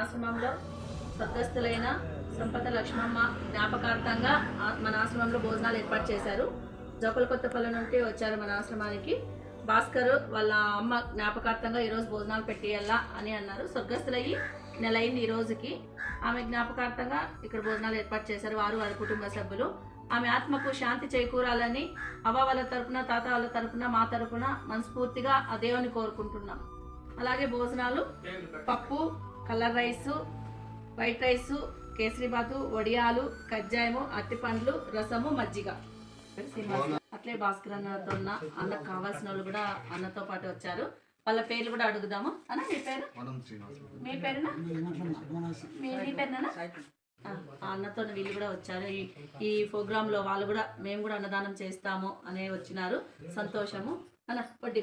ఆశ్రమంలో స్వర్గస్థులైన సంపద లక్ష్మమ్మ జ్ఞాపకార్థంగా మన ఆశ్రమంలో భోజనాలు ఏర్పాటు చేశారు. జోకల కొత్తపల్లి నుండి వచ్చారు మన ఆశ్రమానికి. భాస్కర్ వాళ్ళ అమ్మ జ్ఞాపకార్థంగా ఈరోజు భోజనాలు పెట్టేయాలా అని అన్నారు. స్వర్గస్థులయ్యి నెల అయింది ఈ రోజుకి. ఆమె జ్ఞాపకార్థంగా ఇక్కడ భోజనాలు ఏర్పాటు చేశారు వారు వారి కుటుంబ సభ్యులు. ఆమె ఆత్మకు శాంతి చేకూరాలని అవ్వ వాళ్ళ తరపున తాత వాళ్ళ తరపున మా తరపున మనస్ఫూర్తిగా ఆ దేవుని కోరుకుంటున్నాం. అలాగే భోజనాలు పప్పు కలర్ రైసు వైట్ రైసు కేసరిబాతు వడియాలు కజ్జాయము అరటిపండ్లు రసము మజ్జిగ. అట్లే భాస్కర్ అన్నతో ఉన్న అన్నకు కావాల్సిన వాళ్ళు కూడా అన్నతో పాటు వచ్చారు. వాళ్ళ పేర్లు కూడా అడుగుదాము. అన్న మీ పేరు? మీ పేరునా? మీ పేరునా? అన్నతో వీళ్ళు కూడా వచ్చారు. ఈ ఈ ప్రోగ్రామ్లో వాళ్ళు కూడా మేము కూడా అన్నదానం చేస్తాము అనే వచ్చినారు. సంతోషము. అన్న వడ్డీ